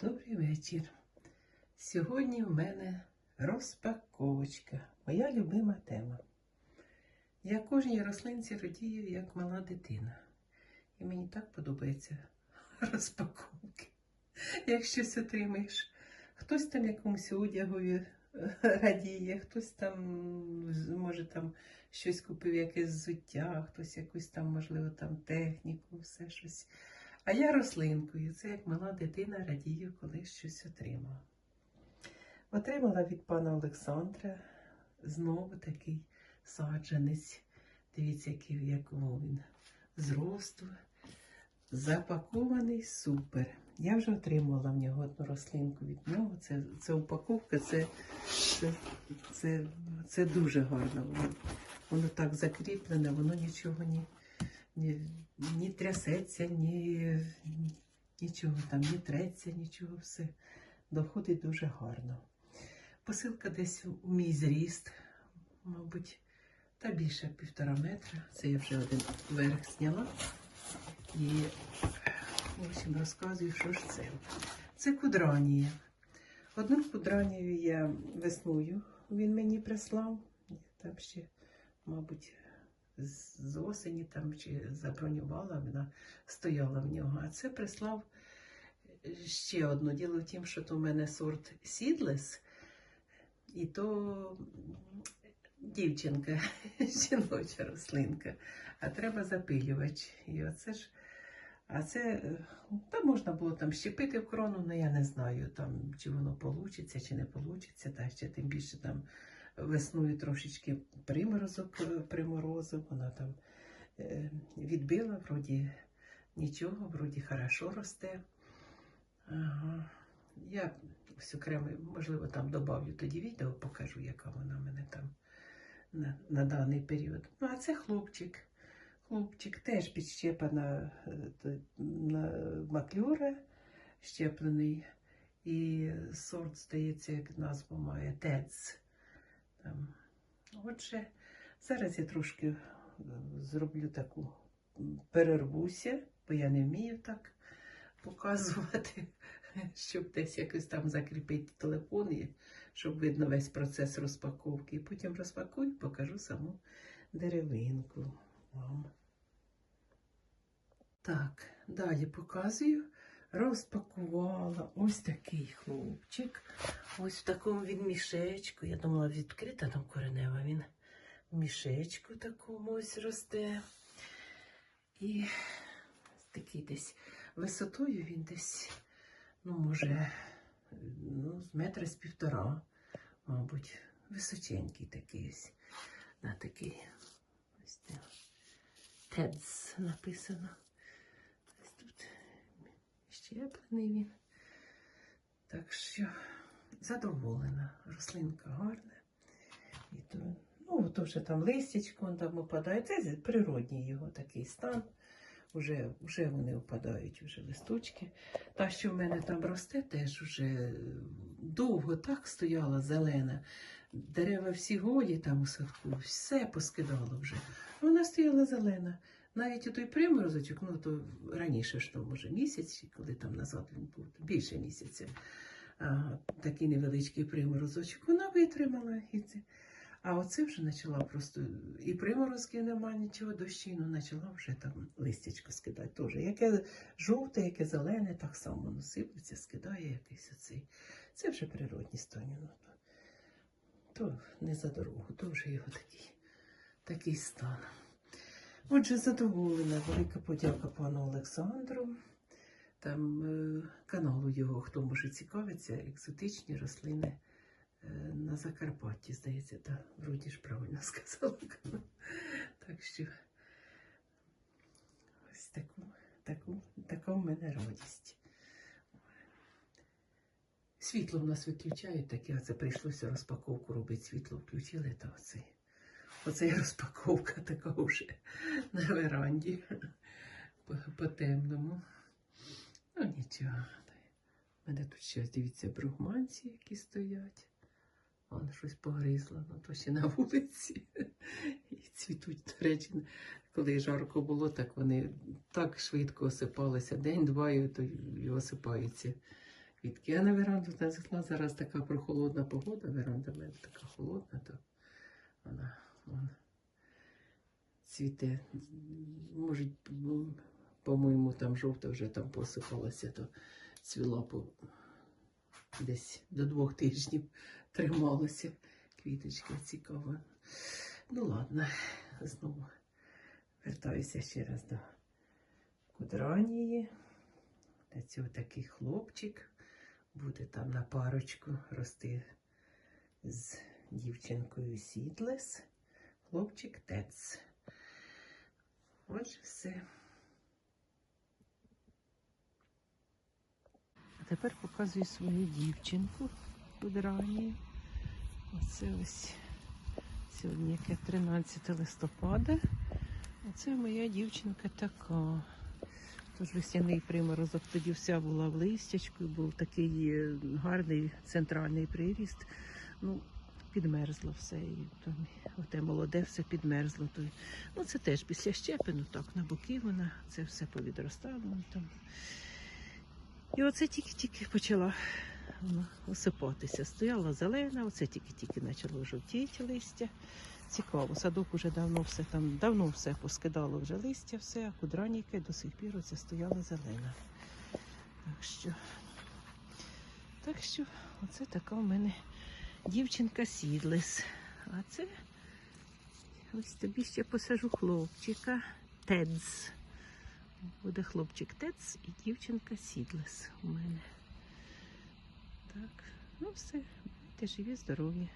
Добрий вечір. Сьогодні в мене розпаковочка, моя любима тема. Я кожній рослинці радію, як мала дитина. І мені так подобаються розпаковки. Як щось отримаєш. Хтось там якомусь одягові е, радіє, хтось там, може, там щось купив, якесь взуття, хтось якусь там, можливо, там техніку, все щось. А я рослинкою. Це як мала дитина радію, коли щось отримала. Отримала від пана Олександра знову такий саджанець. Дивіться, який якого він зросту. Запакований супер. Я вже отримала в нього одну рослинку від нього. Це, це упаковка, це, це, це, це дуже гарно. Воно, воно так закріплене, воно нічого ні, ні, трясеться, ні, нічого там, ні треться, нічого, все доходить дуже гарно. Посилка десь у мій зріст, мабуть, та більше півтора метра. Це я вже один верх зняла. І в общем, розказую, що ж це. Це кудранія. Одну кудранію я весною він мені прислав. Там ще, мабуть, з осені там чи забронювала, вона стояла в нього. А це прислав ще одну. Діло в тім, що то в мене сорт Сідлес, і то дівчинка, жіноча рослинка, а треба запилювач. І оце ж. А це е, та можна було там щепити в крону, але я не знаю, там, чи воно вийде, чи не вийде. Та ще тим більше там весною трошечки приморозок е, приморозив, вона там е, відбила, вроді нічого, вроді хорошо росте. Ага. Я ось окремо, можливо, там добавлю тоді відео, покажу, яка вона в мене там на, на даний період. Ну, а це хлопчик. Хлопчик теж підщепана е, на маклюра, щеплений. І сорт, здається, як назву має ТЕЦ. Отже, зараз я трошки е, зроблю таку перервуся, бо я не вмію так показувати, щоб десь якось там закріпити телефон, і щоб видно весь процес розпаковки. І потім розпакую, покажу саму деревинку вам. Так, далі показую. Розпакувала ось такий хлопчик. Ось в такому він мішечку. Я думала, відкрита там коренева. Він в мішечку такому ось росте. І такий десь висотою він десь, ну, може, ну, з метра з півтора, мабуть, височенький такий ось. На такий ось де. Тедс написано. Ось тут щеплений він. Так що задоволена. Рослинка гарна. І то, ну, то вже там листячко там опадає. Це природній його такий стан. Уже, вже вони опадають, вже листочки. Та, що в мене там росте, теж вже довго так стояла зелена. Дерева всі голі там у садку, все поскидало вже. Вона стояла зелена. Навіть у той приморозочок, ну то раніше ж то, може, місяць, коли там назад він був, більше місяця, а, такий невеличкий приморозочок, вона витримала. І це. А оце вже почала просто і приморозків нема нічого, дощі, ну почала вже там листячко скидати теж. Яке жовте, яке зелене, так само воно скидає якийсь оцей. Це вже природні стані. Ну, то, то не за дорогу, то вже його такий, такий стан. Отже, задоволена, велика подяка пану Олександру. Там е, каналу його, хто може цікавиться, екзотичні рослини е, на Закарпатті, здається, та вроді ж правильно сказала. Так що ось таку, таку, така в мене радість. Світло в нас виключають, таке оце прийшлося розпаковку робити. Світло включили, то оце. Оце розпаковка така вже на веранді по, по темному. Ну нічого. У мене тут ще, дивіться, бругманці, які стоять. Вон щось погризло, ну то ще на вулиці. І цвітуть, до речі, коли жарко було, так вони так швидко осипалися. День-два і осипаються. квітки. Я на веранду назисла, зараз така прохолодна погода, веранда в мене така холодна, то вона, вона цвіте. Може, ну, по-моєму, там жовта вже там посипалася, то цвіла по десь до двох тижнів трималася. Квіточка цікава. Ну ладно, знову вертаюся ще раз до кудранії. Та цього такий хлопчик буде там на парочку рости з дівчинкою Сідлес. Хлопчик Тец. Ось все. Тепер показую свою дівчинку кудранію. Оце ось сьогодні яке 13 листопада. Оце моя дівчинка така. Тож весняний приморозок тоді вся була в листячку, був такий е, гарний центральний приріст. Ну, підмерзло все. І там, оте молоде все підмерзло. То, ну, це теж після щепину, так, на боки вона це все повідростало. ну, Там. І оце тільки-тільки почала осипатися. Стояла зелена, оце тільки-тільки почало жовтіти листя. Цікаво, садок уже давно все там, давно все поскидало вже листя, все, а кудраніки до сих пір оце стояла зелена. Так що, так що, оце така в мене дівчинка сідлес. А це ось тобі ще посажу хлопчика Тедз. Буде хлопчик Тец і дівчинка сідлес у мене. Так, ну все, будьте живі, здорові.